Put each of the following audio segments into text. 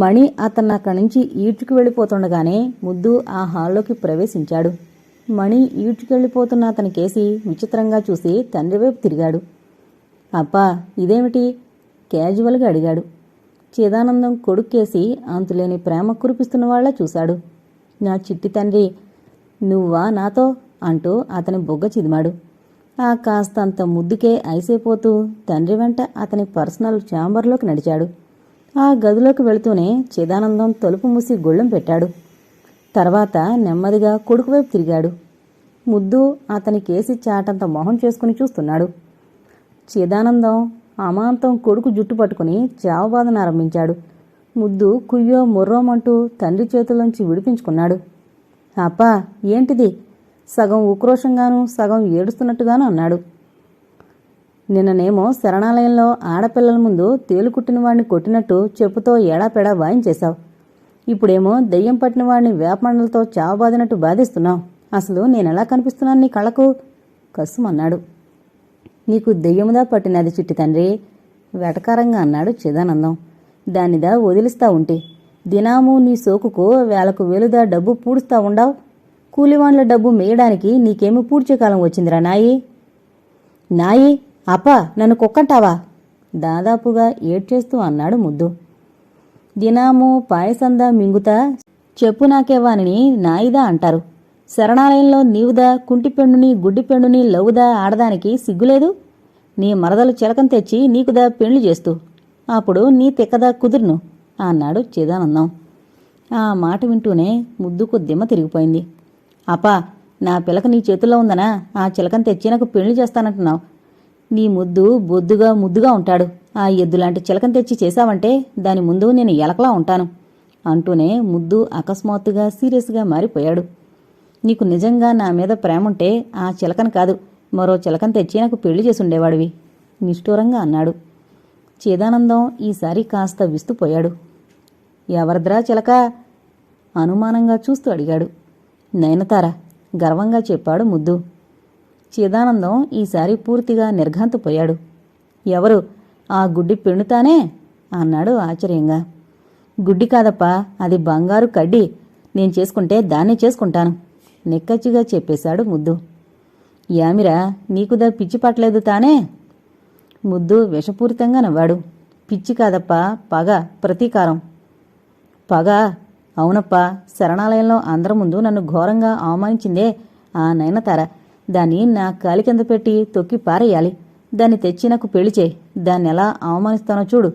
మణి అతను అక్కడి నుంచి ఈడ్చుకు వెళ్ళిపోతుండగానే ముద్దు ఆ హాల్లోకి ప్రవేశించాడు. మణి ఈడ్చుకెళ్ళిపోతున్న అతని కేసి విచిత్రంగా చూసి తండ్రి వైపు తిరిగాడు. అప్పా ఇదేమిటి? క్యాజువల్గా అడిగాడు. చిదానందం కొడుక్కేసి అంతులేని ప్రేమ కురిపిస్తున్నవాళ్ళా చూశాడు. నా చిట్టి తండ్రి నువ్వా నాతో? అంటూ అతని బొగ్గ చిదిమాడు. ఆ కాస్తంత ముద్దుకే ఐసైపోతూ తండ్రి వెంట అతని పర్సనల్ ఛాంబర్లోకి నడిచాడు. ఆ గదిలోకి వెళుతూనే చిదానందం తలుపు మూసి గొళ్ళెం పెట్టాడు. తర్వాత నెమ్మదిగా కొడుకు వైపు తిరిగాడు. ముద్దు అతని కేసి చాటంత మొహం చేసుకుని చూస్తున్నాడు. చిదానందం అమాంతం కొడుకు జుట్టు పట్టుకుని చావబాదన ఆరంభించాడు. ముద్దు కుయ్యో ముర్రోమంటూ తండ్రి చేతుల్లోంచి విడిపించుకున్నాడు. అప్పా ఏంటిది? సగం ఉక్రోషంగాను సగం ఏడుస్తున్నట్టుగాను అన్నాడు. నిన్ననేమో శరణాలయంలో ఆడపిల్లల ముందు తేలుకుట్టిన వాడిని కొట్టినట్టు చెప్పుతో ఎడాపెడా వాయించేశావు ఇప్పుడేమో దెయ్యం పట్టిన వాడిని వేపమండలతో చావబాదినట్టు బాధిస్తున్నావు. అసలు నేనెలా కనిపిస్తున్నాను నీ కళ్ళకు? కసుమన్నాడు. నీకు దెయ్యముదా పట్టినది చిట్టి తండ్రి? వెటకారంగా అన్నాడు చిదానందం. దానిదా వదిలిస్తా ఉంటే. దినాము నీ సోకుకు వేలకు వేలుదా డబ్బు పూడుస్తా ఉండావు? కూలివాండ్ల డబ్బు మేయడానికి నీకేమి పూడ్చే కాలం వచ్చిందిరా నాయి? నాయి అప్పా నన్ను కుక్కంటావా? దాదాపుగా ఏడ్చేస్తూ అన్నాడు ముద్దు. దినాము పాయసందా మింగుతా చెప్పు నాకేవానిని నాయిదా అంటారు. శరణాలయంలో నీవుదా కుంటిపెండుని గుడ్డిపెండుని లవ్వుదా ఆడదానికి సిగ్గులేదు? నీ మరదలు చిలకం తెచ్చి నీకుదా పెండ్లు చేస్తూ. అప్పుడు నీ తిక్కదా కుదురును అన్నాడు చిదానందం. ఆ మాట వింటూనే ముద్దుకు దిమ్మ తిరిగిపోయింది. అప్పా నా పిలక నీ చేతుల్లో ఉందనా? ఆ చిలకం తెచ్చి నాకు పెళ్ళి చేస్తానంటున్నావు. నీ ముద్దు బొద్దుగా ముద్దుగా ఉంటాడు. ఆ ఎద్దులాంటి చిలకం తెచ్చి చేశావంటే దాని ముందు నేను ఎలకలా ఉంటాను అంటూనే ముద్దు అకస్మాత్తుగా సీరియస్గా మారిపోయాడు. నీకు నిజంగా నా మీద ప్రేముంటే ఆ చిలకను కాదు మరో చిలకను తెచ్చి నాకు పెళ్ళి చేసుండేవాడివి నిష్ఠూరంగా అన్నాడు. చేదానందం ఈసారి కాస్త విస్తుపోయాడు. ఎవరిద్రా చిలక? అనుమానంగా చూస్తూ అడిగాడు. నయనతార గర్వంగా చెప్పాడు ముద్దు. చిదానందం ఈసారి పూర్తిగా నిర్ఘాంతపోయాడు. ఎవరు? ఆ గుడ్డి పెణుతానే? అన్నాడు ఆశ్చర్యంగా. గుడ్డి కాదప్పా అది బంగారు కడ్డి. నేను చేసుకుంటే దాన్నే చేసుకుంటాను నిక్కచ్చిగా చెప్పేశాడు ముద్దు. యామిరా నీకుదా పిచ్చి పట్టలేదు తానే? ముద్దు విషపూరితంగా నవ్వాడు. పిచ్చి కాదప్పా పగ ప్రతీకారం. పగ? అవునప్పా శరణాలయంలో అందరి ముందు నన్ను ఘోరంగా అవమానించిందే ఆ నయనతార. దాన్ని నా కాలి కింద పెట్టి తొక్కి పారేయాలి. దాన్ని తెచ్చి నాకు పెళ్ళి చేయి. దాన్ని ఎలా అవమానిస్తానో చూడు.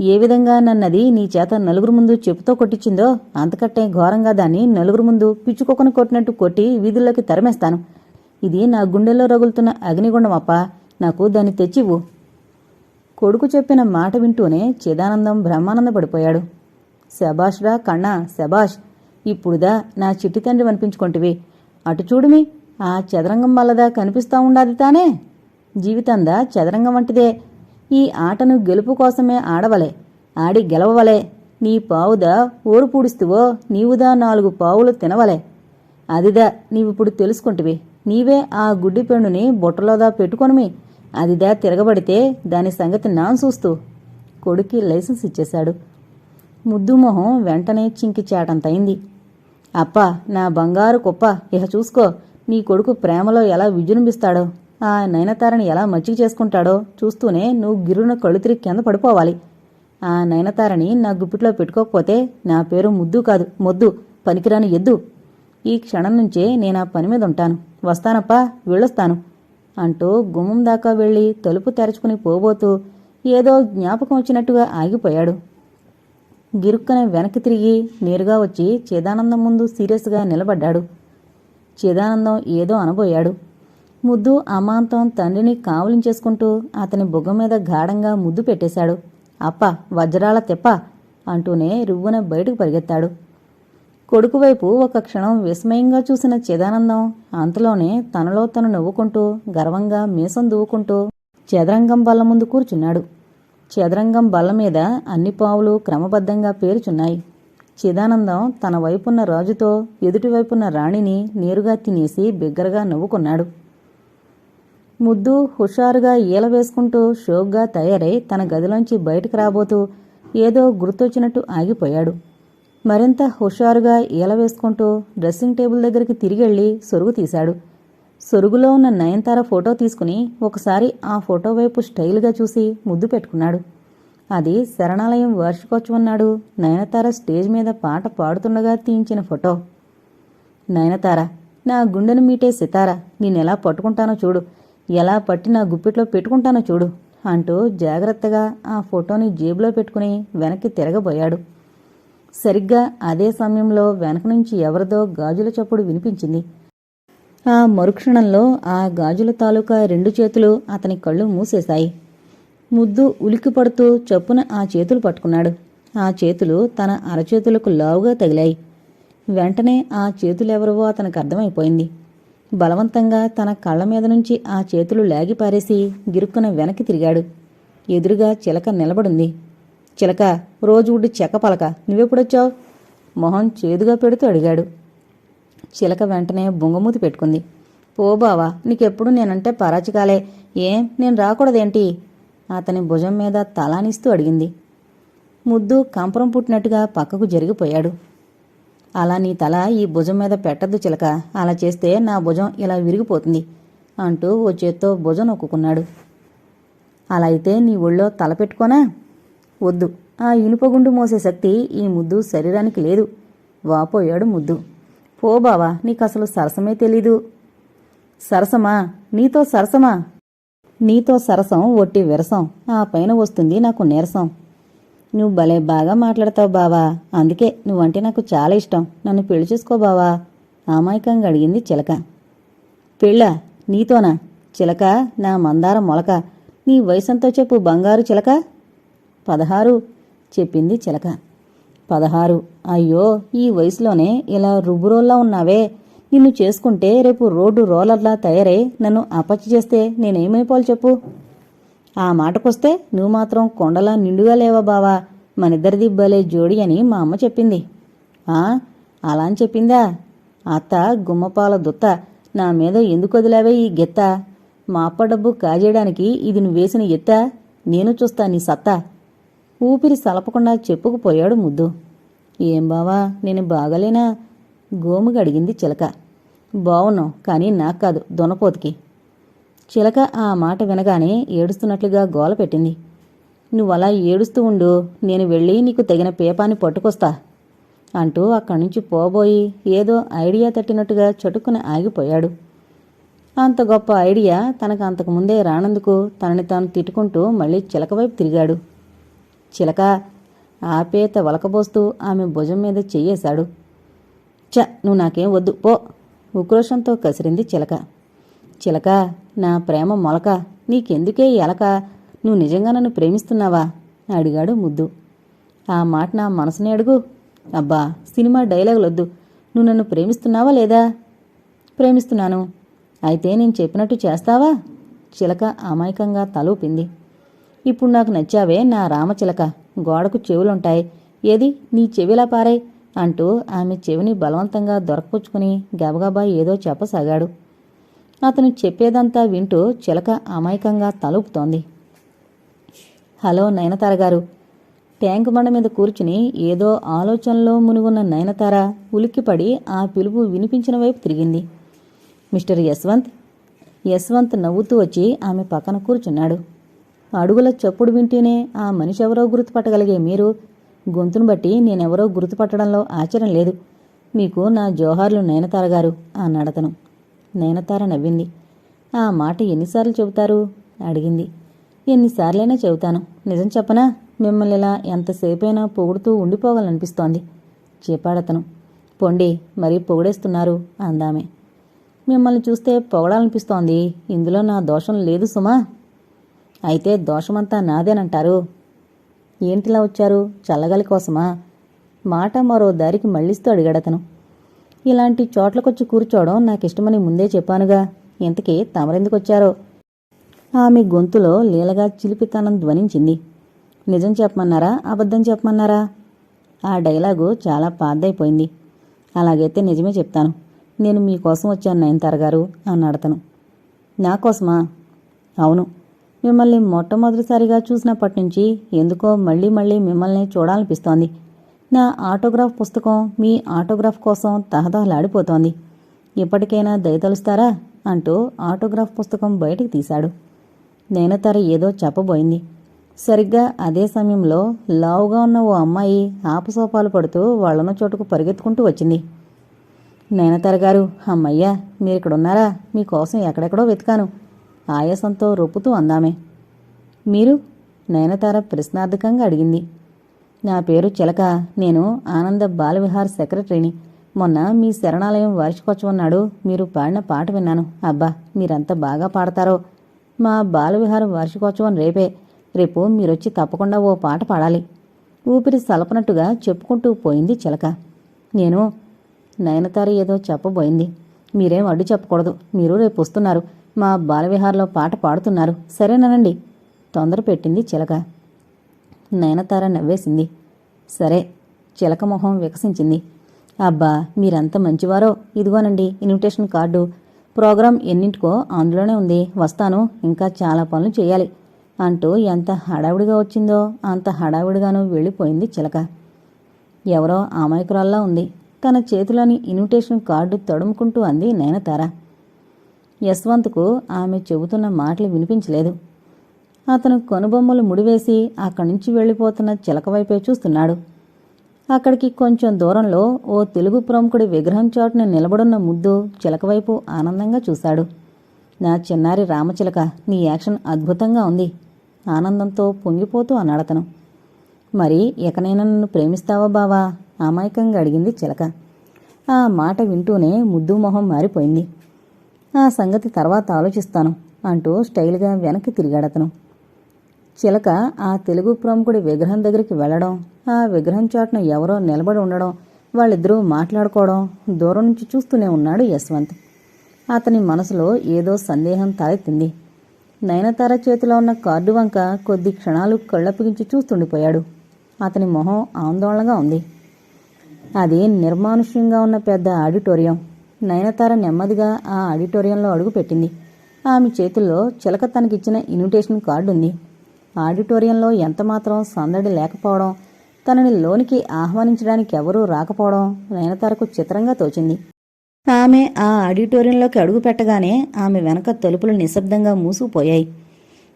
ఏ విధంగా నన్నది నీ చేత నలుగురు ముందు చెప్పుతో కొట్టించిందో అంతకట్టే ఘోరంగా దాన్ని నలుగురు ముందు పిచ్చుకొకను కొట్టినట్టు కొట్టి వీధుల్లోకి తరిమేస్తాను. ఇది నా గుండెల్లో రగులుతున్న అగ్నిగుండం అప్ప. నాకు దాన్ని తెచ్చివ్వు. కొడుకు చెప్పిన మాట వింటూనే చిదానందం బ్రహ్మానంద పడిపోయాడు. శబాష్రా కన్నా శబాష్ ఇప్పుడుదా నా చిట్టి తండ్రి అనిపించుకుంటివి. అటు చూడుమి. ఆ చదరంగం వల్లదా కనిపిస్తా ఉండాది తానే? జీవితందా చదరంగం వంటిదే. ఈ ఆటను గెలుపు కోసమే ఆడవలే. ఆడి గెలవవలే. నీ పావుదా ఓరు పూడిస్తువో నీవుదా నాలుగు పావులు తినవలే. అదిదా నీవిప్పుడు తెలుసుకుంటివి. నీవే ఆ గుడ్డి పెండుని బుట్టలోదా పెట్టుకొనిమి. అదిదా తిరగబడితే దాని సంగతి నాన్ చూస్తూ కొడుక్కి లైసెన్స్ ఇచ్చేశాడు. ముద్దుమొహం వెంటనే చింకి చాటంతయింది అప్ప నా బంగారు కుప్ప ఇహ చూసుకో. నీ కొడుకు ప్రేమలో ఎలా విజృంభిస్తాడో ఆ నయనతారని ఎలా మచ్చిక చేసుకుంటాడో చూస్తూనే నువ్వు గిరున కళ్ళు తిరిగి కింద పడిపోవాలి. ఆ నయనతారని నా గుప్పిట్లో పెట్టుకోకపోతే నా పేరు ముద్దు కాదు మొద్దు పనికిరాని ఎద్దు. ఈ క్షణం నుంచే నేను ఆ పని మీద ఉంటాను. వస్తానప్పా వెళ్ళొస్తాను అంటూ గుమ్మం దాకా వెళ్ళి తలుపు తెరుచుకుని పోబోతూ ఏదో జ్ఞాపకం వచ్చినట్టుగా ఆగిపోయాడు. గిరుక్కనే వెనక్కి తిరిగి నేరుగా వచ్చి చిదానందం ముందు సీరియస్గా నిలబడ్డాడు. చిదానందం ఏదో అనబోయాడు. ముద్దు అమాంతం తండ్రిని కావలించేసుకుంటూ అతని బుగ్గ మీద గాఢంగా ముద్దు పెట్టేశాడు. అప్ప వజ్రాల తెప్ప అంటూనే రువ్వున బయటకు పరిగెత్తాడు. కొడుకువైపు ఒక క్షణం విస్మయంగా చూసిన చిదానందం అంతలోనే తనలో తను నవ్వుకుంటూ గర్వంగా మీసం దువ్వుకుంటూ చదరంగం బల్ల ముందు కూర్చున్నాడు. చదరంగం బల్ల మీద అన్ని పావులు క్రమబద్ధంగా పేరుచున్నాయి. చిదానందం తన వైపున్న రాజుతో ఎదుటివైపున్న రాణిని నేరుగా తినేసి బిగ్గరగా నవ్వుకున్నాడు. ముద్దు హుషారుగా ఈల వేసుకుంటూ షోక్గా తయారై తన గదిలోంచి బయటకు రాబోతూ ఏదో గుర్తొచ్చినట్టు ఆగిపోయాడు. మరింత హుషారుగా ఈల వేసుకుంటూ డ్రెస్సింగ్ టేబుల్ దగ్గరికి తిరిగెళ్ళి సొరుగు తీశాడు. సొరుగులో ఉన్న నయనతార ఫోటో తీసుకుని ఒకసారి ఆ ఫోటో వైపు స్టైల్గా చూసి ముద్దు పెట్టుకున్నాడు. అది శరణాలయం వార్షికోత్సవం నాడు నయనతార స్టేజ్ మీద పాట పాడుతుండగా తీయించిన ఫోటో. నయనతార నా గుండెను మీటే సితార. నేనెలా పట్టుకుంటానో చూడు. ఎలా పట్టి నా గుప్పిట్లో పెట్టుకుంటానో చూడు అంటూ జాగ్రత్తగా ఆ ఫోటోని జేబులో పెట్టుకుని వెనక్కి తిరగబోయాడు. సరిగ్గా అదే సమయంలో వెనక నుంచి ఎవరిదో గాజుల చప్పుడు వినిపించింది. ఆ మరుక్షణంలో ఆ గాజుల తాలూకా రెండు చేతులు అతని కళ్ళు మూసేశాయి. ముద్దు ఉలిక్కిపడుతూ చప్పున ఆ చేతులు పట్టుకున్నాడు. ఆ చేతులు తన అరచేతులకు లావుగా తగిలాయి. వెంటనే ఆ చేతులెవరివో అతనికి అర్థమైపోయింది. బలవంతంగా తన కళ్ళ మీద నుంచి ఆ చేతులు లాగి పారేసి గిరుక్కున వెనక్కి తిరిగాడు. ఎదురుగా చిలక నిలబడింది. చిలక రోజు ఉడ్డి చెక్క పలక నువ్వెప్పుడొచ్చావు? మొహం చేదుగా పెడుతూ అడిగాడు. చిలక వెంటనే బొంగమూతి పెట్టుకుంది. పో బావా నీకెప్పుడు నేనంటే పరాచికాలే. ఏం? నేను రాకూడదేంటి? అతని భుజం మీద తలానిస్తూ అడిగింది. ముద్దు కంపరం పుట్టినట్టుగా పక్కకు జరిగిపోయాడు. అలా నీ తల ఈ భుజం మీద పెట్టద్దు చిలక. అలా చేస్తే నా భుజం ఇలా విరిగిపోతుంది అంటూ ఓ చేత్తో భుజం నొక్కుకున్నాడు. అలా అయితే నీ ఒళ్ళో తల పెట్టుకోనా? వద్దు. ఆ ఇనుపగుండు మోసే శక్తి ఈ ముద్దు శరీరానికి లేదు. వాపోయాడు ముద్దు. పో బావా నీకు అసలు సరసమే తెలీదు. సరసమా? నీతో సరసమా? నీతో సరసం ఒట్టి విరసం. ఆ పైన వస్తుంది నాకు నీరసం. నువ్వు భలే బాగా మాట్లాడతావు బావా. అందుకే నువ్వంటే నాకు చాలా ఇష్టం. నన్ను పెళ్ళి చేసుకో బావా. అమాయకంగా అడిగింది చిలక. పెళ్ళ నీతోనా? చిలక నా మందార మొలక. నీ వయసంతో చెప్పు బంగారు చిలక. పదహారు చెప్పింది చిలక. పదహారు అయ్యో ఈ వయసులోనే ఇలా రుబ్బురోల్లా ఉన్నావే. నిన్ను చేసుకుంటే రేపు రోడ్డు రోలర్లా తయారై నన్ను అపచ్చి చేస్తే నేనేమైపోవాలి చెప్పు? ఆ మాటకొస్తే నువ్వు మాత్రం కొండలా నిండుగా లేవా బావా. మనిద్దరిది భలే జోడి అని మా అమ్మ చెప్పింది. ఆ అలా అని చెప్పిందా? అత్త గుమ్మపాల దుత్త నా మీద ఎందుకు వదిలావే ఈ గెత్త? మా అప్ప డబ్బు కాజేయడానికి ఇది నువ్వు వేసిన ఎత్త? నేను చూస్తా నీ సత్తా. ఊపిరి సలపకుండా చెప్పుకుపోయాడు ముద్దు. ఏం బావా నేను బాగలేనా? గోముగా అడిగింది చిలక. బావున్నావు కానీ నాకు కాదు దొనపోతుకి. చిలక ఆ మాట వినగానే ఏడుస్తున్నట్లుగా గోల పెట్టింది. నువ్వలా ఏడుస్తూ ఉండు నేను వెళ్ళి నీకు తగిన పేపాన్ని పట్టుకొస్తా అంటూ అక్కడి నుంచి పోబోయి ఏదో ఐడియా తట్టినట్టుగా చటుక్కున ఆగిపోయాడు. అంత గొప్ప ఐడియా తనకు అంతకు ముందే రానందుకు తనని తాను తిట్టుకుంటూ మళ్ళీ చిలక వైపు తిరిగాడు. చిలక ఆపేత వలకబోస్తూ ఆమె భుజం మీద చెయ్యేశాడు. చ నువ్వు నాకేం వద్దు. పో. ఉక్రోషంతో కసిరింది చిలక. చిలక నా ప్రేమ మొలక. నీకెందుకే ఎలక నువ్వు నిజంగా నన్ను ప్రేమిస్తున్నావా? అడిగాడు ముద్దు. ఆ మాట నా మనసుని అడుగు. అబ్బా సినిమా డైలాగులొద్దు. నువ్వు నన్ను ప్రేమిస్తున్నావా లేదా? ప్రేమిస్తున్నాను. అయితే నేను చెప్పినట్టు చేస్తావా? చిలక అమాయకంగా తలూపింది. ఇప్పుడు నాకు నచ్చావే నా రామచిలక. గోడకు చెవులుంటాయి. ఏది? నీ చెవిలా పారాయి. అంటూ ఆమె చెవిని బలవంతంగా దొరకపుచ్చుకుని గబగబా ఏదో చెప్పసాగాడు. అతను చెప్పేదంతా వింటూ చిలక అమాయకంగా తలుపుతోంది. హలో నయనతార గారు. ట్యాంకు బండ మీద కూర్చుని ఏదో ఆలోచనలో మునిగున్న నయనతార ఉలిక్కిపడి ఆ పిలుపు వినిపించిన వైపు తిరిగింది. మిస్టర్ యశ్వంత్? యశ్వంత్ నవ్వుతూ వచ్చి ఆమె పక్కన కూర్చున్నాడు. అడుగుల చప్పుడు వింటేనే ఆ మనిషి ఎవరో గుర్తుపట్టగలిగే మీరు గొంతును బట్టి నేనెవరో గుర్తుపట్టడంలో ఆశ్చర్యం లేదు. మీకు నా జోహార్లు నయనతార గారు అన్నాడతను. నయనతార నవ్వింది. ఆ మాట ఎన్నిసార్లు చెబుతారు? అడిగింది. ఎన్నిసార్లైనా చెబుతాను. నిజం చెప్పనా? మిమ్మల్ని ఇలా ఎంతసేపైనా పొగుడుతూ ఉండిపోవాలనిపిస్తోంది చెప్పాడతను. పొండి మరీ పొగిడేస్తున్నారు అందామే. మిమ్మల్ని చూస్తే పొగడాలనిపిస్తోంది. ఇందులో నా దోషం లేదు సుమా. అయితే దోషమంతా నాదేనంటారు. ఏంటిలా వచ్చారు? చల్లగాలి కోసమా? మాట మరో దారికి మళ్ళిస్తూ అడిగాడతను. ఇలాంటి చోట్లకొచ్చి కూర్చోవడం నాకిష్టమని ముందే చెప్పానుగా. ఇంతకీ తమరెందుకొచ్చారో? ఆమె గొంతులో లీలగా చిలిపితనం ధ్వనించింది. నిజం చెప్పమన్నారా? అబద్ధం చెప్పమన్నారా? ఆ డైలాగు చాలా పాద్దైపోయింది అలాగైతే నిజమే చెప్తాను. నేను మీకోసం వచ్చాను నయనతార గారు అన్నాడతను. నా కోసమా? అవును. మిమ్మల్ని మొట్టమొదటిసారిగా చూసినప్పటి నుంచి ఎందుకో మళ్ళీ మళ్ళీ మిమ్మల్ని చూడాలనిపిస్తోంది. నా ఆటోగ్రాఫ్ పుస్తకం మీ ఆటోగ్రాఫ్ కోసం తహతహలాడిపోతోంది. ఇప్పటికైనా దయతలుస్తారా అంటూ ఆటోగ్రాఫ్ పుస్తకం బయటికి తీశాడు. నేనతర ఏదో చెప్పబోయింది. సరిగ్గా అదే సమయంలో లావుగా ఉన్న ఓ అమ్మాయి ఆపసోపాలు పడుతూ వాళ్ళన్న చోటుకు పరిగెత్తుకుంటూ వచ్చింది. నేనతర గారు అమ్మయ్యా మీరు ఇక్కడ ఉన్నారా మీకోసం ఎక్కడెక్కడో వెతికాను. ఆయాసంతో రొప్పుతూ అందామే. మీరు నయనతార ప్రశ్నార్థకంగా అడిగింది. నా పేరు చిలక. నేను ఆనంద బాలవిహార్ సెక్రటరీని. మొన్న మీ శరణాలయం వార్షికోత్సవం నాడు మీరు పాడిన పాట విన్నాను. అబ్బా మీరంత బాగా పాడతారో. మా బాలవిహార వార్షికోత్సవం రేపే. రేపు మీరొచ్చి తప్పకుండా ఓ పాట పాడాలి. ఊపిరి సలపనట్టుగా చెప్పుకుంటూ పోయింది చిలక. నేను నయనతార ఏదో చెప్పబోయింది. మీరేం అడ్డు చెప్పకూడదు. మీరు రేపు వస్తున్నారు. మా బాలవిహార్లో పాట పాడుతున్నారు. సరేనండి తొందర పెట్టింది చిలక. నయనతార నవ్వేసింది. సరే చిలక మొహం వికసించింది. అబ్బా మీరంత మంచివారో. ఇదిగోనండి ఇన్విటేషన్ కార్డు. ప్రోగ్రాం ఎన్నింటికో అందులోనే ఉంది. వస్తాను. ఇంకా చాలా పనులు చేయాలి. అంటూ ఎంత హడావిడిగా వచ్చిందో అంత హడావిడిగాను వెళ్ళిపోయింది చిలక. ఎవరో అమాయకురాల్లా ఉంది. తన చేతిలోని ఇన్విటేషన్ కార్డు తడుముకుంటూ అంది నయనతార. యశ్వంత్కు ఆమె చెబుతున్న మాటలు వినిపించలేదు. అతను కనుబొమ్మలు ముడివేసి అక్కడి నుంచి వెళ్ళిపోతున్న చిలకవైపే చూస్తున్నాడు. అక్కడికి కొంచెం దూరంలో ఓ తెలుగు ప్రముఖుడి విగ్రహం చాటున నిలబడున్న ముద్దు చిలకవైపు ఆనందంగా చూశాడు. నా చిన్నారి రామచిలక నీ యాక్షన్ అద్భుతంగా ఉంది. ఆనందంతో పొంగిపోతూ అన్నాడతను. మరి ఎకనైనా నన్ను ప్రేమిస్తావా బావా? అమాయకంగా అడిగింది చిలక. ఆ మాట వింటూనే ముద్దు మొహం మారిపోయింది. ఆ సంగతి తర్వాత ఆలోచిస్తాను అంటూ స్టైల్గా వెనక్కి తిరిగాడతను. చిలక ఆ తెలుగు ప్రముఖుడి విగ్రహం దగ్గరికి వెళ్ళడం ఆ విగ్రహం చాటును ఎవరో నిలబడి ఉండడం వాళ్ళిద్దరూ మాట్లాడుకోవడం దూరం నుంచి చూస్తూనే ఉన్నాడు యశ్వంత్. అతని మనసులో ఏదో సందేహం తలెత్తింది. నయనతార చేతిలో ఉన్న కార్డు వంక కొద్ది క్షణాలు కళ్ళప్పగించి చూస్తుండిపోయాడు. అతని మొహం ఆందోళనగా ఉంది. అది నిర్మానుష్యంగా ఉన్న పెద్ద ఆడిటోరియం. నయనతార నెమ్మదిగా ఆ ఆడిటోరియంలో అడుగుపెట్టింది ఆమె చేతుల్లో చిలక తనకిచ్చిన ఇన్విటేషన్ కార్డు ఉంది. ఆడిటోరియంలో ఎంతమాత్రం సందడి లేకపోవడం తనని లోనికి ఆహ్వానించడానికి ఎవరూ రాకపోవడం నయనతారకు చిత్రంగా తోచింది. ఆమె ఆ ఆడిటోరియంలోకి అడుగు పెట్టగానే ఆమె వెనక తలుపులు నిశ్శబ్దంగా మూసుకుపోయాయి.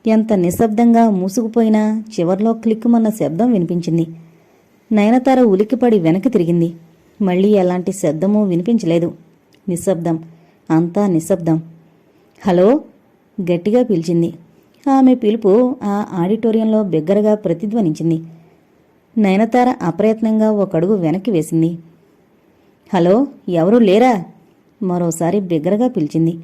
ఎంత నిశ్శబ్దంగా మూసుకుపోయినా చివర్లో క్లిక్కుమన్న శబ్దం వినిపించింది. నయనతార ఉలిక్కిపడి వెనక్కి తిరిగింది. మళ్ళీ ఎలాంటి శబ్దమూ వినిపించలేదు. నిశ్శబ్దం. అంతా నిశ్శబ్దం. హలో? గట్టిగా పిలిచింది. ఆమె పిలుపు ఆ ఆడిటోరియంలో బిగ్గరగా ప్రతిధ్వనించింది. నయనతార అప్రయత్నంగా ఒక అడుగు వెనక్కి వేసింది. హలో? ఎవరూ లేరా? మరోసారి బిగ్గరగా పిలిచింది.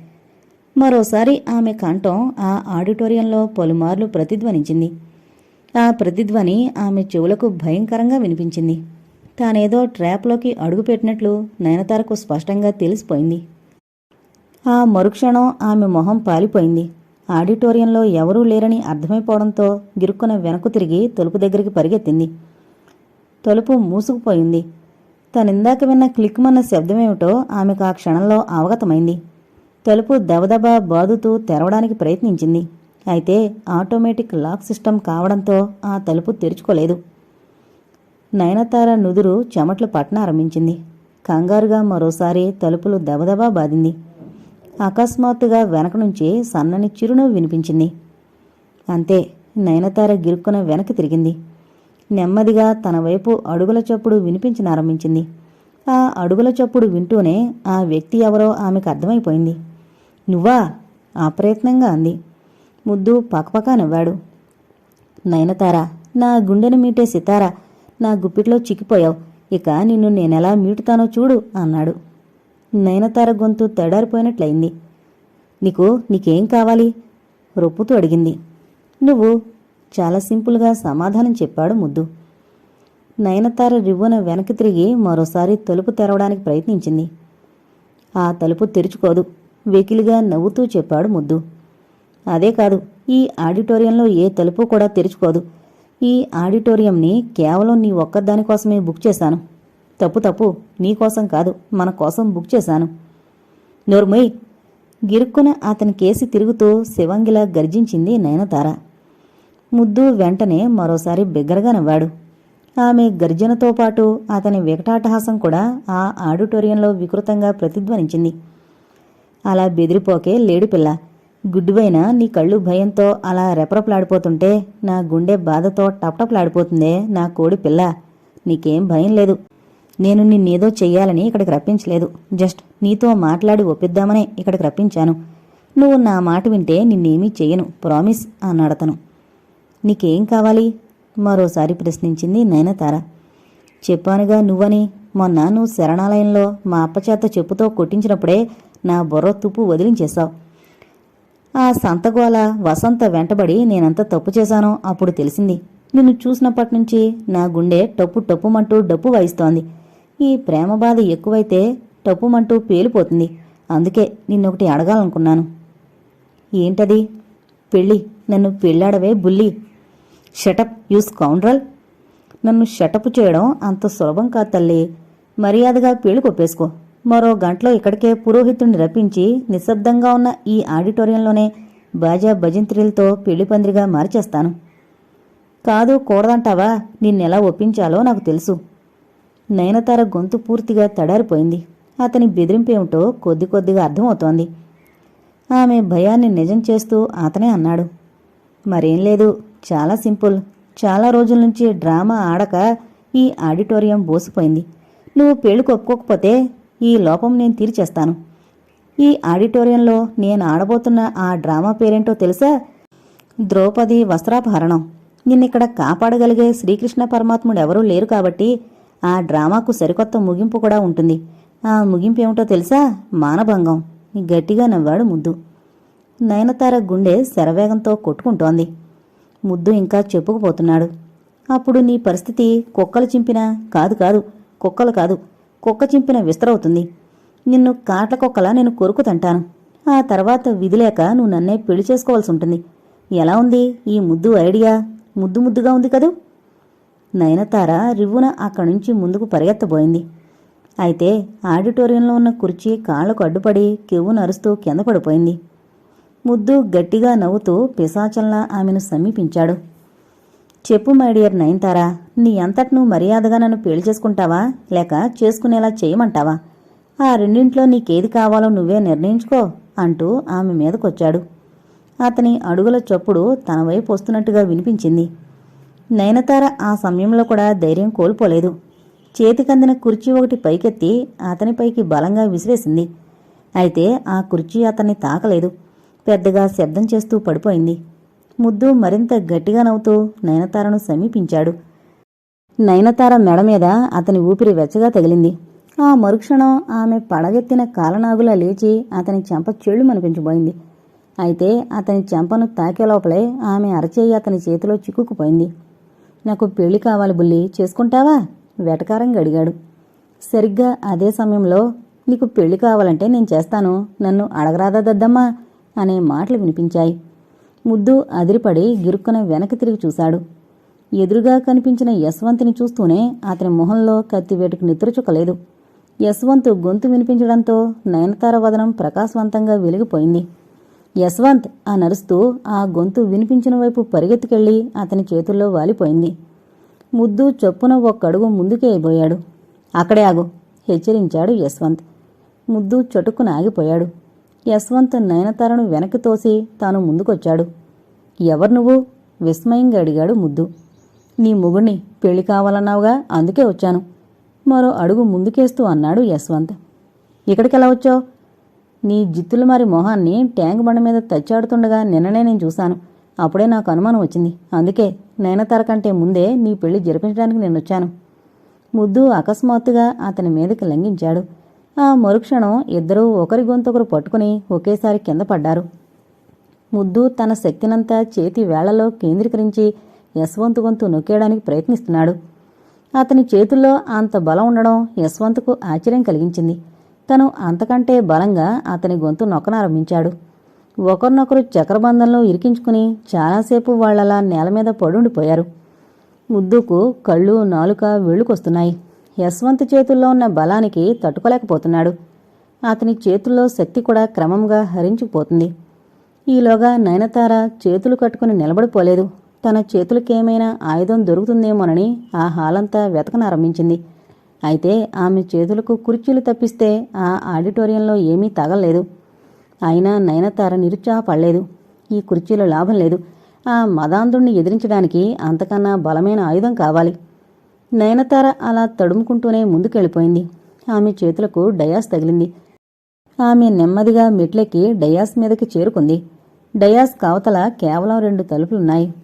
మరోసారి ఆమె కంఠం ఆ ఆడిటోరియంలో పలుమార్లు ప్రతిధ్వనించింది. ఆ ప్రతిధ్వని ఆమె చెవులకు భయంకరంగా వినిపించింది. తానేదో ట్రాప్లోకి అడుగుపెట్టినట్లు నయనతారకు స్పష్టంగా తెలిసిపోయింది. ఆ మరుక్షణం ఆమె మొహం పాలిపోయింది. ఆడిటోరియంలో ఎవరూ లేరని అర్థమైపోవడంతో గిరుక్కున వెనక్కు తిరిగి తలుపు దగ్గరికి పరిగెత్తింది. తలుపు మూసుకుపోయింది. తనిందాక విన్న క్లిక్మన్న శబ్దమేమిటో ఆమెకు ఆ క్షణంలో అవగతమైంది. తలుపు దబదబా బాదుతూ తెరవడానికి ప్రయత్నించింది. అయితే ఆటోమేటిక్ లాక్ సిస్టమ్ కావడంతో ఆ తలుపు తెరుచుకోలేదు. నయనతార నుదురు చెమట్లు పట్టనారంభించింది కంగారుగా మరోసారి తలుపులు దబదబా బాదింది. అకస్మాత్తుగా వెనక నుంచి సన్నని చిరునవ్వు వినిపించింది. అంతే నయనతార గిరుక్కున వెనక్కి తిరిగింది. నెమ్మదిగా తన వైపు అడుగుల చప్పుడు వినిపించనారంభించింది ఆ అడుగుల చప్పుడు వింటూనే ఆ వ్యక్తి ఎవరో ఆమెకు అర్థమైపోయింది. నువ్వా? అప్రయత్నంగా అంది. ముద్దు పకపకా నవ్వాడు. నయనతార నా గుండెను మీటే సితార నా గుప్పిట్లో చిక్కిపోయావు ఇక నిన్ను నేనెలా మీటుతానో చూడు అన్నాడు. నయనతార గొంతు తెడారిపోయినట్లయింది. నీకు నీకేం కావాలి? రొప్పుతూ అడిగింది. నువ్వు చాలా సింపుల్గా సమాధానం చెప్పాడు ముద్దు. నయనతార రివ్వున వెనక్కి తిరిగి మరోసారి తలుపు తెరవడానికి ప్రయత్నించింది. ఆ తలుపు తెరుచుకోదు వెకిలిగా నవ్వుతూ చెప్పాడు ముద్దు. అదే కాదు ఈ ఆడిటోరియంలో ఏ తలుపు కూడా తెరుచుకోదు. ఈ ఆడిటోరియంని కేవలం నీ ఒక్కదానికోసమే బుక్ చేశాను. తప్పు తప్పు నీకోసం కాదు మన కోసం బుక్ చేశాను. నోర్మయ్ గిరుక్కున అతని కేసి తిరుగుతూ శివంగిలా గర్జించింది నయనతార. ముద్దు వెంటనే మరోసారి బిగ్గరగా నవ్వాడు. ఆమె గర్జనతో పాటు అతని వికటాటహాసం కూడా ఆ ఆడిటోరియంలో వికృతంగా ప్రతిధ్వనించింది. అలా బెదిరిపోకే లేడు పిల్ల నీ కళ్ళు భయంతో అలా రెపరపలాడిపోతుంటే నా గుండె బాధతో టప్టప్లాడిపోతుందే నా కోడి పిల్ల. నీకేం భయం లేదు. నేను నిన్నేదో చెయ్యాలని ఇక్కడికి రప్పించలేదు. జస్ట్ నీతో మాట్లాడి ఒప్పిద్దామనే ఇక్కడికి రప్పించాను. నువ్వు నా మాట వింటే నిన్నేమీ చెయ్యను. ప్రామిస్ అన్నాడతను. నీకేం కావాలి? మరోసారి ప్రశ్నించింది నయనతార. చెప్పానుగా నువ్వని మొన్న నువ్వు శరణాలయంలో మా అప్పచేత చెప్పుతో కొట్టించినప్పుడే నా బుర్ర తుప్పు వదిలించేశావు. ఆ సంతగోళ వసంత వెంటబడి నేనంత తప్పు చేశానో అప్పుడు తెలిసింది. నిన్ను చూసినప్పటి నుంచి నా గుండె టప్పు టప్పుమంటూ డప్పు వాయిస్తోంది. ఈ ప్రేమ బాధ ఎక్కువైతే టప్పుమంటూ పేలిపోతుంది. అందుకే నిన్నొకటి అడగాలనుకున్నాను. ఏంటది? పెళ్ళి. నన్ను పెళ్ళాడవే బుల్లి. షటప్ యూస్ స్కౌండ్రల్ నన్ను షటప్ చేయడం అంత సులభం కాదు తల్లి. మర్యాదగా పెళ్ళి కొప్పేసుకో. మరో గంటలో ఇక్కడికే పురోహితుడిని రప్పించి నిశ్శబ్దంగా ఉన్న ఈ ఆడిటోరియంలోనే బాజా భజంత్రిలతో పెళ్ళి పందిరిగా మార్చేస్తాను. కాదు కూడదంటావా? నిన్నెలా ఒప్పించాలో నాకు తెలుసు. నయనతార గొంతు పూర్తిగా తడారిపోయింది. అతని బెదిరింపేమిటో కొద్ది కొద్దిగా అర్థమవుతోంది. ఆమె భయాన్ని నిజం చేస్తూ అతనే అన్నాడు. మరేం లేదు చాలా సింపుల్. చాలా రోజుల నుంచి డ్రామా ఆడక ఈ ఆడిటోరియం బోసిపోయింది. నువ్వు పెళ్ళికి ఒప్పుకోకపోతే ఈ లోపం నేను తీర్చేస్తాను. ఈ ఆడిటోరియంలో నేను ఆడబోతున్న ఆ డ్రామా పేరేంటో తెలుసా? ద్రౌపది వస్త్రాపహరణం నిన్నిక్కడ కాపాడగలిగే శ్రీకృష్ణ పరమాత్ముడు ఎవరూ లేరు కాబట్టి ఆ డ్రామాకు సరికొత్త ముగింపు కూడా ఉంటుంది. ఆ ముగింపు ఏమిటో తెలుసా? మానభంగం. గట్టిగా నవ్వాడు ముద్దు. నయనతార గుండె శరవేగంతో కొట్టుకుంటోంది. ముద్దు ఇంకా చెప్పుకుపోతున్నాడు. అప్పుడు నీ పరిస్థితి కుక్కలు చింపిన? కాదు కాదు. కుక్కలు కాదు. కుక్క చింపిన విస్తరవుతుంది. నిన్ను కాట్ల కుక్కలా నేను కొరుకు తింటాను. ఆ తర్వాత విధిలేక నువ్వు నన్నే పెళ్ళి చేసుకోవాల్సి ఉంటుంది. ఎలా ఉంది ఈ ముద్దు ఐడియా? ముద్దు ముద్దుగా ఉంది కదూ? నయనతార రివ్వున అక్కడి నుంచి ముందుకు పరిగెత్తబోయింది. అయితే ఆడిటోరియంలో ఉన్న కుర్చీ కాళ్ళకు అడ్డుపడి కెవ్వు నరుస్తూ కింద పడిపోయింది. ముద్దు గట్టిగా నవ్వుతూ పిశాచంలా ఆమెను సమీపించాడు. చెప్పు మై డియర్ నయనతారా. నీ అంతటి నువ్వు మర్యాదగా నన్ను పెళ్ళి చేసుకుంటావా? లేక చేసుకునేలా చేయమంటావా? ఆ రెండింట్లో నీకేది కావాలో నువ్వే నిర్ణయించుకో అంటూ ఆమె మీదకొచ్చాడు. అతని అడుగుల చప్పుడు తన వైపు వస్తున్నట్టుగా వినిపించింది. నయనతార ఆ సమయంలో కూడా ధైర్యం కోల్పోలేదు. చేతికందిన కుర్చీ ఒకటి పైకెత్తి అతనిపైకి బలంగా విసిరేసింది. అయితే ఆ కుర్చీ అతన్ని తాకలేదు. పెద్దగా శబ్దం చేస్తూ పడిపోయింది. ముద్దు మరింత గట్టిగా నవ్వుతూ నయనతారను సమీపించాడు. నయనతార మెడ మీద అతని ఊపిరి వెచ్చగా తగిలింది. ఆ మరుక్షణం ఆమె పడగెత్తిన కాలనాగులా లేచి అతని చెంప చెళ్ళు మనిపించబోయింది. అయితే అతని చెంపను తాకే లోపలే ఆమె అరచేయి అతని చేతిలో చిక్కుకుపోయింది. నాకు పెళ్ళి కావాలి బుల్లి చేసుకుంటావా? వెటకారంగా అడిగాడు. సరిగ్గా అదే సమయంలో నీకు పెళ్ళి కావాలంటే నేను చేస్తాను నన్ను అడగరాదా దద్దమ్మా? అనే మాటలు వినిపించాయి. ముద్దు అదిరిపడి గిరుక్కున వెనక్కి తిరిగి చూశాడు. ఎదురుగా కనిపించిన యశ్వంత్ని చూస్తూనే అతని మొహంలో కత్తివేటుకు నిద్రచుక్కలేదు యశ్వంత్ గొంతు వినిపించడంతో నయనతార వదనం ప్రకాశవంతంగా వెలిగిపోయింది. యశ్వంత్ ఆ నరుస్తూ ఆ గొంతు వినిపించిన వైపు పరిగెత్తుకెళ్ళి అతని చేతుల్లో వాలిపోయింది. ముద్దు చొప్పున ఒక్కడుగు ముందుకే అయిపోయాడు. అక్కడే ఆగు హెచ్చరించాడు యశ్వంత్. ముద్దు చటుక్కున ఆగిపోయాడు. యశ్వంత్ నయనతారను వెనక్కి తోసి తాను ముందుకొచ్చాడు. ఎవరు నువ్వు? విస్మయంగా అడిగాడు ముద్దు. నీ ముగుణ్ణి పెళ్ళి కావాలన్నావుగా అందుకే వచ్చాను. మరో అడుగు ముందుకేస్తూ అన్నాడు యశ్వంత్. ఇక్కడికెలా వచ్చావు? నీ జిత్తులు మరి మొహాన్ని ట్యాంక్ బండ మీద తచ్చాడుతుండగా నిన్ననే నేను చూశాను. అప్పుడే నాకు అనుమానం వచ్చింది. అందుకే నయనతార కంటే ముందే నీ పెళ్ళి జరిపించడానికి నేను వచ్చాను. ముద్దు అకస్మాత్తుగా అతని మీదకి లంఘించాడు. ఆ మరుక్షణం ఇద్దరూ ఒకరి గొంతొకరు పట్టుకుని ఒకేసారి కింద పడ్డారు. ముద్దు తన శక్తినంతా చేతి వేళ్ళలో కేంద్రీకరించి యశ్వంత్ గొంతు నొక్కేయడానికి ప్రయత్నిస్తున్నాడు. అతని చేతుల్లో అంత బలం ఉండడం యశ్వంత్కు ఆశ్చర్యం కలిగించింది. తను అంతకంటే బలంగా అతని గొంతు నొక్కనారంభించాడు. ఒకరినొకరు చక్రబంధంలో ఇరికించుకుని చాలాసేపు వాళ్ళలా నేల మీద పడుండిపోయారు. ముద్దుకు కళ్ళు నాలుక వేళ్ళుకొస్తున్నాయి. యశ్వంత్ చేతుల్లో ఉన్న బలానికి తట్టుకోలేకపోతున్నాడు. అతని చేతుల్లో శక్తి కూడా క్రమంగా హరించుకుపోతుంది ఈలోగా నయనతార చేతులు కట్టుకుని నిలబడిపోలేదు. తన చేతులకేమైనా ఆయుధం దొరుకుతుందేమోనని ఆ హాలంతా వెతకనారంభించింది. అయితే ఆమె చేతులకు కుర్చీలు తప్పిస్తే ఆ ఆడిటోరియంలో ఏమీ తగలేదు. అయినా నయనతార నిరుత్సాహపడలేదు. ఈ కుర్చీలో లాభం లేదు. ఆ మదాంధుణ్ణి ఎదిరించడానికి అంతకన్నా బలమైన ఆయుధం కావాలి. నయనతార అలా తడుముకుంటూనే ముందుకెళ్ళిపోయింది. ఆమె చేతులకు డయాస్ తగిలింది. ఆమె నెమ్మదిగా మెట్లెక్కి డయాస్ మీదకి చేరుకుంది. డయాస్ కవతల కేవలం రెండు తలుపులున్నాయి.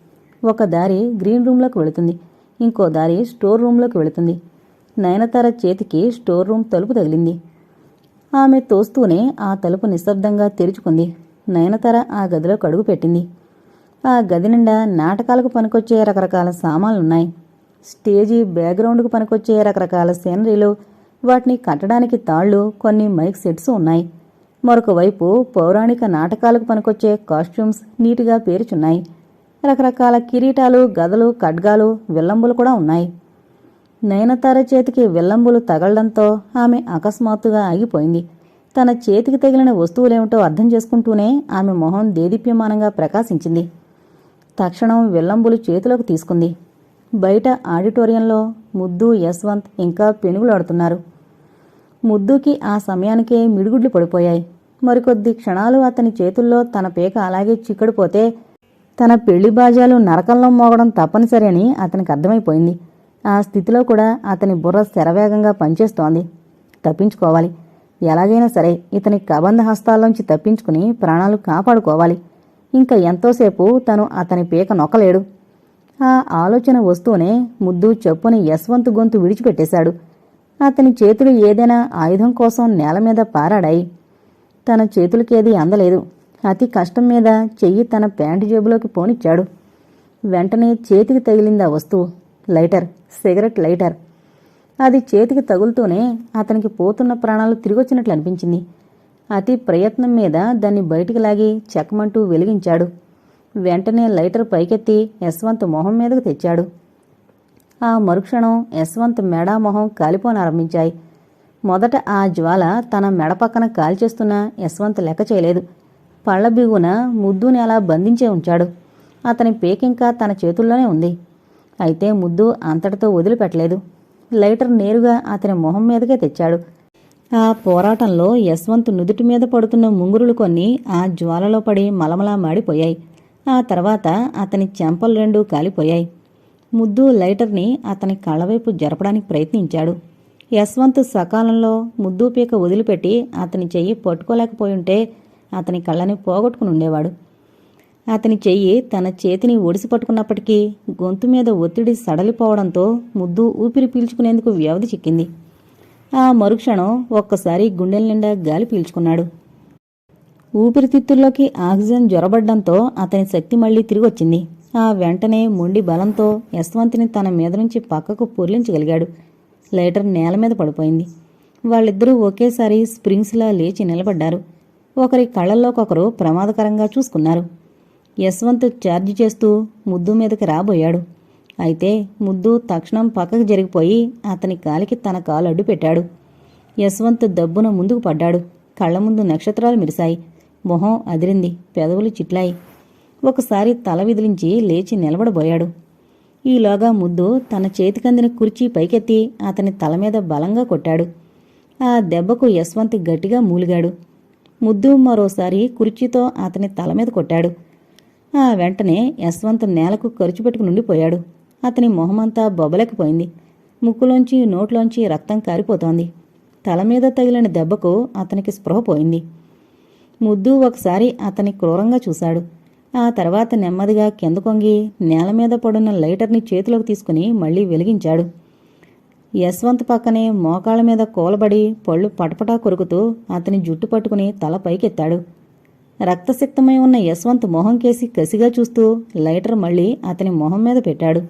ఒక దారి గ్రీన్ రూమ్లోకి వెళుతుంది. ఇంకో దారి స్టోర్ రూమ్లోకి వెళుతుంది. నయనతార చేతికి స్టోర్ రూమ్ తలుపు తగిలింది. ఆమె తోస్తూనే ఆ తలుపు నిశ్శబ్దంగా తెరుచుకుంది. నయనతార ఆ గదిలోకి కడుగు పెట్టింది. ఆ గది నిండా నాటకాలకు పనికొచ్చే రకరకాల సామాన్లున్నాయి. స్టేజీ బ్యాక్గ్రౌండ్కు పనికొచ్చే రకరకాల సీనరీలు వాటిని కట్టడానికి తాళ్ళు కొన్ని మైక్ సెట్స్ ఉన్నాయి. మరొక వైపు పౌరాణిక నాటకాలకు పనికొచ్చే కాస్ట్యూమ్స్ నీటిగా పేర్చున్నాయి. రకరకాల కిరీటాలు గదలు ఖడ్గాలు విల్లంబులు కూడా ఉన్నాయి. నయనతార చేతికి విల్లంబులు తగలడంతో ఆమె అకస్మాత్తుగా ఆగిపోయింది. తన చేతికి తగిలిన వస్తువులేమిటో అర్థం చేసుకుంటూనే ఆమె మొహం దేదీప్యమానంగా ప్రకాశించింది. తక్షణం విల్లంబులు చేతిలోకి తీసుకుంది. బయట ఆడిటోరియంలో ముద్దు యశ్వంత్ ఇంకా పెనుగులాడుతున్నారు. ముద్దుకి ఆ సమయానికే మిడుగుడ్లు పడిపోయాయి. మరికొద్ది క్షణాలు అతని చేతుల్లో తన పేక అలాగే చిక్కడిపోతే తన పెళ్ళి బాజాలు నరకంలో మోగడం తప్పనిసరి అని అతనికి అర్థమైపోయింది. ఆ స్థితిలో కూడా అతని బుర్ర శరవేగంగా పనిచేస్తోంది. తప్పించుకోవాలి. ఎలాగైనా సరే ఇతని కబంధ హస్తాల్లోంచి తప్పించుకుని ప్రాణాలు కాపాడుకోవాలి. ఇంకా ఎంతోసేపు తను అతని పీక నొక్కలేడు. ఆ ఆలోచన వస్తూనే ముద్దు చెప్పుని యశ్వంత్ గొంతు విడిచిపెట్టేశాడు. అతని చేతులు ఏదైనా ఆయుధం కోసం నేల మీద పారాడాయి. తన చేతులకేది అందలేదు. అతి కష్టం మీద చెయ్యి తన ప్యాంటు జేబులోకి పోనిచ్చాడు. వెంటనే చేతికి తగిలిందా వస్తువు. Lighter cigarette lighter. అది చేతికి తగులుతూనే అతనికి పోతున్న ప్రాణాలు తిరిగొచ్చినట్లు అనిపించింది. అతి ప్రయత్నం మీద దాన్ని బయటికి లాగి చెక్కమంటూ వెలిగించాడు. వెంటనే లైటర్ పైకెత్తి యశ్వంత్ మొహం మీదకు తెచ్చాడు. ఆ మరుక్షణం యశ్వంత్ మెడ మొహం కాలిపోనారంభించాయి. మొదట ఆ జ్వాల తన మెడ పక్కన కాల్చేస్తున్న యశ్వంత్ లెక్క చేయలేదు. పళ్ళ బిగున ముద్దుని అలా బంధించే ఉంచాడు. అతని పేకింకా తన చేతుల్లోనే ఉంది. అయితే ముద్దు అంతటితో వదిలిపెట్టలేదు. లైటర్ నేరుగా అతని మొహం మీదకే తెచ్చాడు. ఆ పోరాటంలో యశ్వంత్ నుదుటి మీద పడుతున్న ముంగురులు కొన్ని ఆ జ్వాలలో పడి మలమలా మాడిపోయాయి. ఆ తర్వాత అతని చెంపలు రెండూ కాలిపోయాయి. ముద్దు లైటర్ని అతని కళ్ళవైపు జరపడానికి ప్రయత్నించాడు. యశ్వంత్ సకాలంలో ముద్దు పీక వదిలిపెట్టి అతని చెయ్యి పట్టుకోలేకపోయుంటే అతని కళ్ళని పోగొట్టుకుని ఉండేవాడు. అతని చెయ్యి తన చేతిని ఒడిసి పట్టుకున్నప్పటికీ గొంతు మీద ఒత్తిడి సడలిపోవడంతో ముద్దు ఊపిరి పీల్చుకునేందుకు వ్యవధి చిక్కింది. ఆ మరుక్షణం ఒక్కసారి గుండెల నిండా గాలి పీల్చుకున్నాడు. ఊపిరితిత్తుల్లోకి ఆక్సిజన్ జ్వరబడ్డంతో అతని శక్తి మళ్ళీ తిరిగొచ్చింది. ఆ వెంటనే మొండి బలంతో యశ్వంతిని తన మీద నుంచి పక్కకు పొర్లించగలిగాడు. లైటర్ నేల మీద పడిపోయింది. వాళ్ళిద్దరూ ఒకేసారి స్ప్రింగ్స్లా లేచి నిలబడ్డారు. ఒకరి కళ్ళల్లోకొకరు ప్రమాదకరంగా చూసుకున్నారు. యశ్వంత్ ఛార్జ్ చేస్తూ ముద్దు మీదకి రాబోయాడు. అయితే ముద్దు తక్షణం పక్కకు జరిగిపోయి అతని కాలికి తన కాలు అడ్డు పెట్టాడు యశ్వంత్ దబ్బున ముందుకు పడ్డాడు. కళ్ళ ముందు నక్షత్రాలు మెరిశాయి. మొహం అదిరింది. పెదవులు చిట్లాయి. ఒకసారి తల విదిలించి లేచి నిలబడబోయాడు. ఈలోగా ముద్దు తన చేతికందిన కుర్చీ పైకెత్తి అతని తల మీద బలంగా కొట్టాడు. ఆ దెబ్బకు యశ్వంత్ గట్టిగా మూలిగాడు. ముద్దు మరోసారి కుర్చీతో అతని తల మీద కొట్టాడు. ఆ వెంటనే యశ్వంత్ నేలకు ఖర్చు పెట్టుకుని ఉండిపోయాడు అతని మొహమంతా బొబ్బలెక్కిపోయింది ముక్కులోంచి నోట్లోంచి రక్తం కారిపోతోంది. తల మీద తగిలిన దెబ్బకు అతనికి స్పృహ పోయింది. ముద్దు ఒకసారి అతని క్రూరంగా చూశాడు. ఆ తర్వాత నెమ్మదిగా కిందకొంగి నేల మీద పడున్న లైటర్ని చేతిలోకి తీసుకుని మళ్ళీ వెలిగించాడు. యశ్వంత్ పక్కనే మోకాళ్ళ మీద కూలబడి పళ్ళు పటపటా కొరుకుతూ అతని జుట్టు పట్టుకుని తల పైకెత్తాడు. రక్తసిక్తమై ఉన్న యశ్వంత్ మొహం కేసి కసిగా చూస్తూ లైటర్ మళ్ళీ అతని మొహం మీద పెట్టాడు.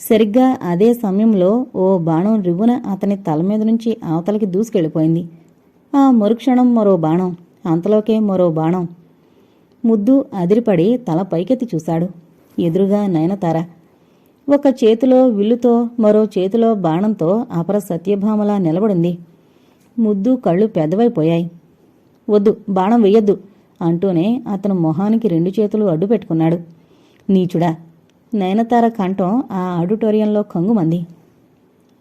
సరిగ్గా అదే సమయంలో ఓ బాణం రివ్వున అతని తల మీద నుంచి అవతలకి దూసుకెళ్ళిపోయింది. ఆ మరుక్షణం మరో బాణం. అంతలోకే మరో బాణం. ముద్దు అదిరిపడి తల పైకెత్తి చూశాడు. ఎదురుగా నయనతార. ఒక చేతిలో విల్లుతో మరో చేతిలో బాణంతో అపర సత్యభామలా నిలబడింది. ముద్దు కళ్ళు పెద్దవైపోయాయి. వద్దు బాణం వెయ్యొద్దు అంటూనే అతను మొహానికి రెండు చేతులు అడ్డు పెట్టుకున్నాడు. నీచుడా! నయనతార కంఠం ఆ ఆడిటోరియంలో కంగుమంది.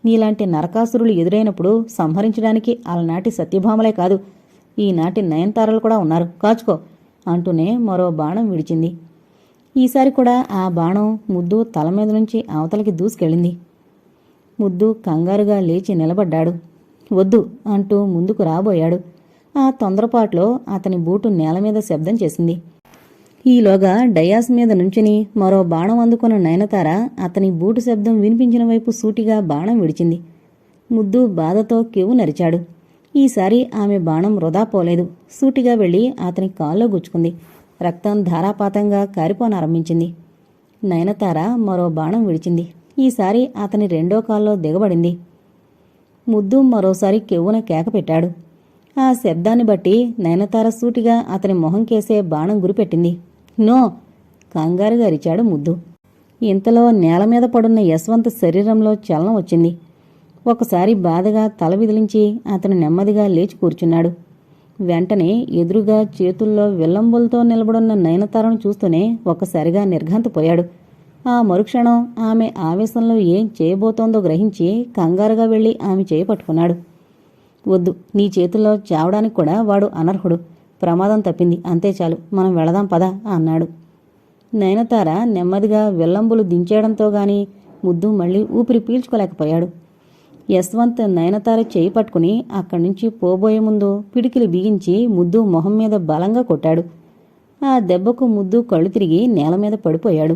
నీలాంటి నరకాసురులు ఎదురైనప్పుడు సంహరించడానికి అలనాటి సత్యభామలే కాదు ఈనాటి నయనతారలు కూడా ఉన్నారు. కాచుకో అంటూనే మరో బాణం విడిచింది. ఈసారి కూడా ఆ బాణం ముద్దు తల మీద నుంచి అవతలకి దూసుకెళ్ళింది. ముద్దు కంగారుగా లేచి నిలబడ్డాడు. వద్దు అంటూ ముందుకు రాబోయాడు. ఆ తొందరపాట్లో అతని బూటు నేల మీద శబ్దం చేసింది. ఈలోగా డయాస్ మీద నుంచుని మరో బాణం అందుకున్న నయనతార అతని బూటు శబ్దం వినిపించిన వైపు సూటిగా బాణం విడిచింది. ముద్దు బాధతో కెవ్వు నరిచాడు. ఈసారి ఆమె బాణం వృధా పోలేదు. సూటిగా వెళ్ళి అతని కాల్లో గుచ్చుకుంది. రక్తం ధారాపాతంగా కారిపోనారంభించింది. నయనతార మరో బాణం విడిచింది. ఈసారి అతని రెండో కాల్లో దిగబడింది. ముద్దు మరోసారి కెవ్వున కేక పెట్టాడు. ఆ శబ్దాన్ని బట్టి నయనతార సూటిగా అతని మొహం కేసే బాణం గురిపెట్టింది. నో! కంగారుగా అరిచాడు ముద్దు. ఇంతలో నేల మీద పడున్న యశ్వంత్ శరీరంలో చలనం వచ్చింది. ఒకసారి బాధగా తల విదిలించి అతను నెమ్మదిగా లేచి కూర్చున్నాడు. వెంటనే ఎదురుగా చేతుల్లో విల్లంబులతో నిలబడున్న నయనతారను చూస్తూనే ఒక్కసారిగా నిర్ఘాంతపోయాడు. ఆ మరుక్షణం ఆమె ఆవేశంలో ఏం చేయబోతోందో గ్రహించి కంగారుగా వెళ్ళి ఆమె చేపట్టుకున్నాడు వద్దు నీ చేతుల్లో చావడానికి కూడా వాడు అనర్హుడు. ప్రమాదం తప్పింది అంతే చాలు మనం వెళదాం పదా అన్నాడు. నయనతార నెమ్మదిగా విల్లంబులు దించేయడంతో గాని ముద్దు మళ్ళీ ఊపిరి పీల్చుకోలేకపోయాడు. యశ్వంత్ నయనతార చేయి పట్టుకుని అక్కడి నుంచి పోబోయే ముందు పిడికిలు బిగించి ముద్దు మొహం మీద బలంగా కొట్టాడు. ఆ దెబ్బకు ముద్దు కళ్ళు తిరిగి నేల మీద పడిపోయాడు.